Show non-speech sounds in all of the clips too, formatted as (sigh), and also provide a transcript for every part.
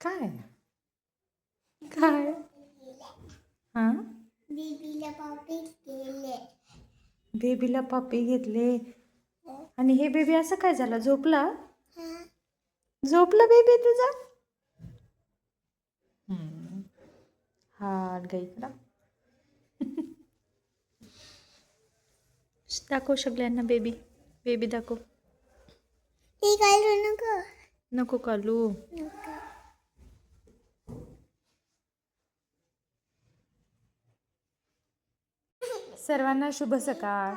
काय? काय? हां? बीबीला पॉपी केले बेबीला पप्पी घेतले. आणि हे बेबी असं काय झालं? झोपला? झोपला बेबी तुझा. हा इकडं. (laughs) दाखव सगळ्यांना बेबी. बेबी दाखव. नको. कालू नको सर्वांना शुभ सकाळ.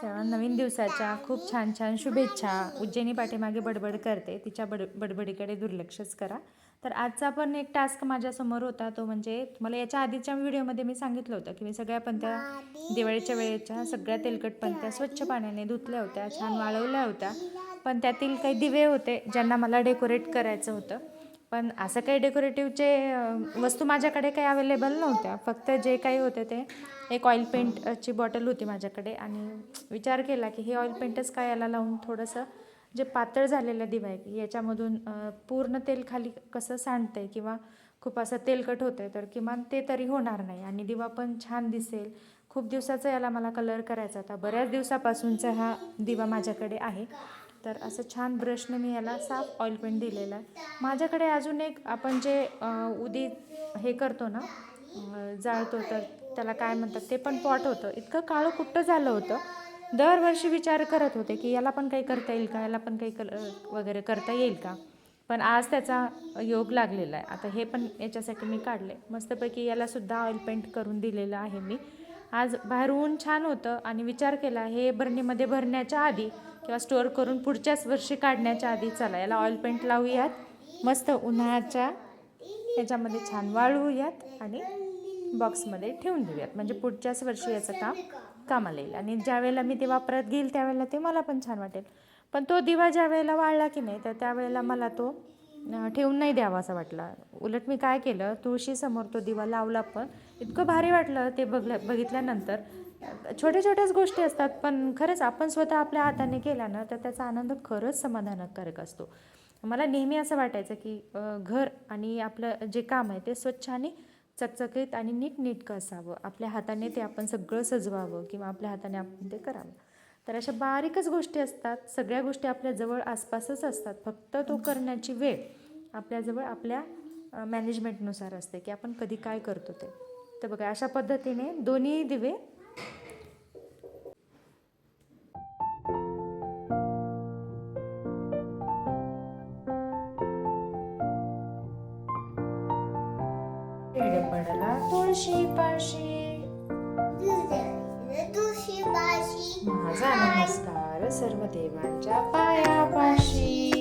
सर्वांना नवीन दिवसाच्या खूप छान छान शुभेच्छा. उज्जैनी पाठीमागे बडबड करते. तिच्या बड बडबडीकडे दुर्लक्षच करा. तर आजचा पण एक टास्क माझ्यासमोर होता. तो म्हणजे तुम्हाला याच्या आधीच्या व्हिडिओमध्ये मी सांगितलं होतं की मी सगळ्या पंत्या दिवाळीच्या वेळेच्या सगळ्या तेलकट पंत्या स्वच्छ पाण्याने धुतल्या होत्या छान वाळवल्या होत्या. पण त्यातील काही दिवे होते ज्यांना मला डेकोरेट करायचं होतं. पण असं काही डेकोरेटिव्हचे वस्तू माझ्याकडे काही अवेलेबल नव्हत्या. फक्त जे काही होते ते एक ऑइल पेंटची बॉटल होती माझ्याकडे आणि विचार केला की हे ऑइल पेंटच काय याला लावून थोडंसं जे पातळ झालेलं दिवा आहे याच्यामधून पूर्ण तेल खाली कसं सांडतंय किंवा खूप असं तेलकट होतं आहे तर किमान ते तरी होणार नाही. आणि दिवा पण छान दिसेल. खूप दिवसाचा याला मला कलर करायचा होता. बऱ्याच दिवसापासूनचा हा दिवा माझ्याकडे आहे. तर असं छान ब्रशने मी याला साफ ऑइल पेंट दिलेला आहे. माझ्याकडे अजून एक आपण जे उदी हे करतो ना जाळतो तर त्याला काय म्हणतात ते पण पॉट होतं. इतकं काळं कुट्ट झालं होतं. दरवर्षी विचार करत होते की याला पण काही करता येईल का? याला पण काही कर वगैरे करता येईल का? पण आज त्याचा योग लागलेला आहे. आता हे पण याच्यासाठी मी काढले मस्तपैकी यालासुद्धा ऑइल पेंट करून दिलेलं आहे मी. आज बाहेर ऊन छान होतं आणि विचार केला हे बरणीमध्ये भरण्याच्या आधी किंवा स्टोअर करून पुढच्याच वर्षी काढण्याच्या आधी चला याला ऑइल पेंट लावूयात. मस्त उन्हाळ्याच्या याच्यामध्ये छान वाळवूयात आणि बॉक्समध्ये ठेवून देऊयात. म्हणजे पुढच्याच वर्षी याचं काम कामाला येईल. आणि ज्यावेळेला मी ते वापरत घेईल त्यावेळेला ते मला पण छान वाटेल. पण तो दिवा ज्या वेळेला वाळला की नाही तर त्यावेळेला मला तो ठेवून नाही द्यावा असा वाटला. उलट मी काय केलं तुळशीसमोर तो दिवा लावला पण इतकं भारी वाटलं ते बघल्या बघितल्यानंतर. छोट्या छोट्याच गोष्टी असतात पण खरंच आपण स्वतः आपल्या हाताने केल्या ना तर त्याचा आनंद खरंच समाधानकारक असतो. मला नेहमी असं वाटायचं की घर आणि आपलं जे काम आहे ते स्वच्छ आणि चकचकीत आणि नीटनेटकं असावं. आपल्या हाताने ते आपण सगळं सजवावं किंवा आपल्या हाताने आपण ते करावं. तर अशा बारीकच गोष्टी असतात. सगळ्या गोष्टी आपल्या जवळ आसपासच असतात. फक्त तो करण्याची वेळ आपल्याजवळ आपल्या मॅनेजमेंटनुसार असते की आपण कधी काय करतो ते. तर बघा अशा पद्धतीने दोन्ही दिवे तुळशी पडला माझा नमस्कार सर्व देवांच्या पायापाशी.